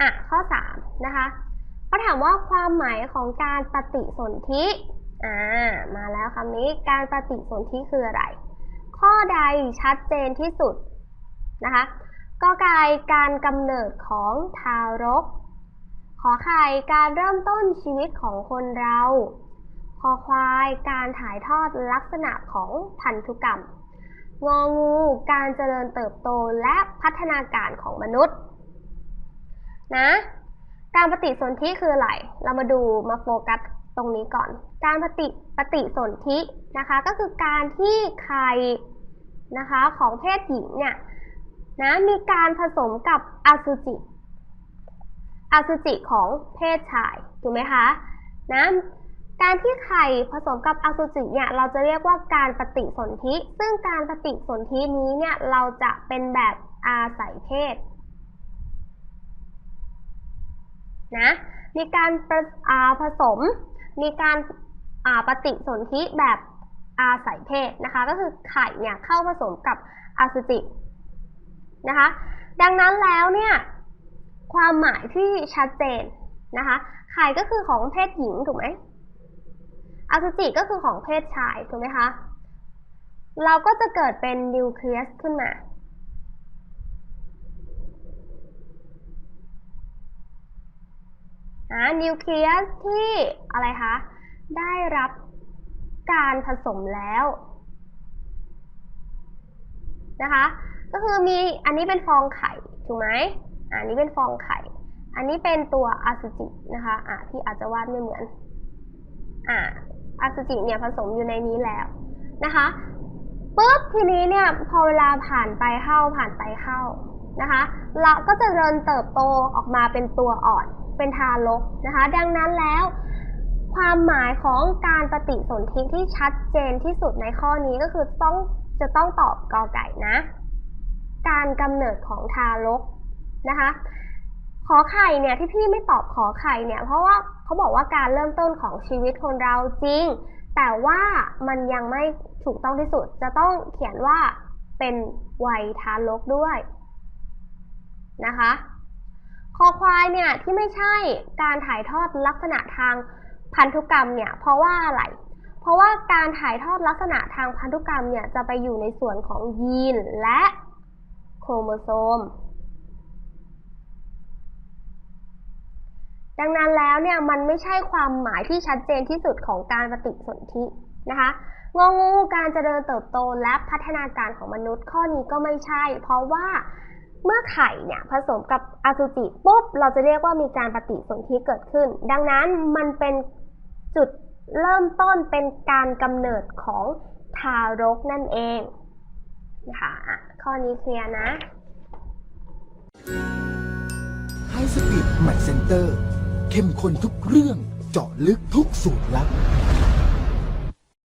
อะข้อ3นะคะเขาถามว่าความหมายของการปฏิสนธิอ่ามาแล้วคำนี้การปฏิสนธิคืออะไร ข้อใดชัดเจนที่สุดนะคะกอไก่การกำเนิดของทารก ขอไข่การเริ่มต้นชีวิตของคนเราคอควายการถ่ายทอดลักษณะของพันธุกรรม งองู การเจริญเติบโตและพัฒนาการของมนุษย์ นะ การปฏิสนธิคืออะไร เรามาดูมาโฟกัสตรงนี้ก่อน การปฏิปฏิสนธินะคะ ก็คือการที่ไข่นะคะของเพศหญิงเนี่ยนะมีการผสมกับอสุจิ อสุจิของเพศชายถูกไหมคะนะการที่ไข่ผสมกับอสุจิเนี่ยเราจะเรียกว่าการปฏิสนธิ ซึ่งการปฏิสนธินี้เนี่ยเราจะเป็นแบบอาศัยเพศ นะมีการผสมมีการปฏิสนธิแบบอาศัยเพศนะคะก็คือไข่เนี่ยเข้าผสมกับอสุจินะคะดังนั้นแล้วเนี่ยความหมายที่ชัดเจนนะคะไข่ก็คือของเพศหญิงถูกไหมอสุจิก็คือของเพศชายถูกไหมคะเราก็จะเกิดเป็นนิวเคลียสขึ้นมา อ่านิวเคลียสที่อะไรคะได้รับการผสมแล้วนะคะก็คือมีอันนี้เป็นฟองไข่ถูกไหมอันนี้เป็นฟองไข่ อันนี้เป็นตัวอสุจินะคะอะพี่อาจจะวาดไม่เหมือนอะอสุจิเนี่ยผสมอยู่ในนี้แล้วนะคะปุ๊บทีนี้เนี่ยพอเวลาผ่านไปเข้าผ่านไปเข้านะคะเราก็จะเริญเติบโตออกมาเป็นตัวอ่อน เป็นทารกนะคะ ดังนั้นแล้ว ความหมายของการปฏิสนธิที่ชัดเจนที่สุดในข้อนี้ก็คือต้องจะต้องตอบกอไก่นะ การกำเนิดของทารกนะคะขอไข่เนี่ยที่พี่ไม่ตอบขอไข่เนี่ยเพราะว่าเขาบอกว่าการเริ่มต้นของชีวิตคนเราจริง แต่ว่ามันยังไม่ถูกต้องที่สุดจะต้องเขียนว่าเป็นวัยทารกด้วยนะคะ คอควายเนี่ยที่ไม่ใช่การถ่ายทอดลักษณะทางพันธุกรรมเนี่ยเพราะว่าอะไร เพราะว่าการถ่ายทอดลักษณะทางพันธุกรรมเนี่ยจะไปอยู่ในส่วนของยีนและโครโมโซม ดังนั้นแล้วเนี่ยมันไม่ใช่ความหมายที่ชัดเจนที่สุดของการปฏิสนธินะคะงองูการเจริญเติบโตและพัฒนาการของมนุษย์ข้อนี้ก็ไม่ใช่ เพราะว่า เมื่อไข่เนี่ยผสมกับอสุจิปุ๊บเราจะเรียกว่ามีการปฏิสนธิเกิดขึ้น ดังนั้นมันเป็นจุดเริ่มต้นเป็นการกำเนิดของทารกนั่นเองนะคะข้อนี้เคลียร์นะไฮสปีดแมทเซนเตอร์ เข้มข้นทุกเรื่องเจาะลึกทุกสูตรลับ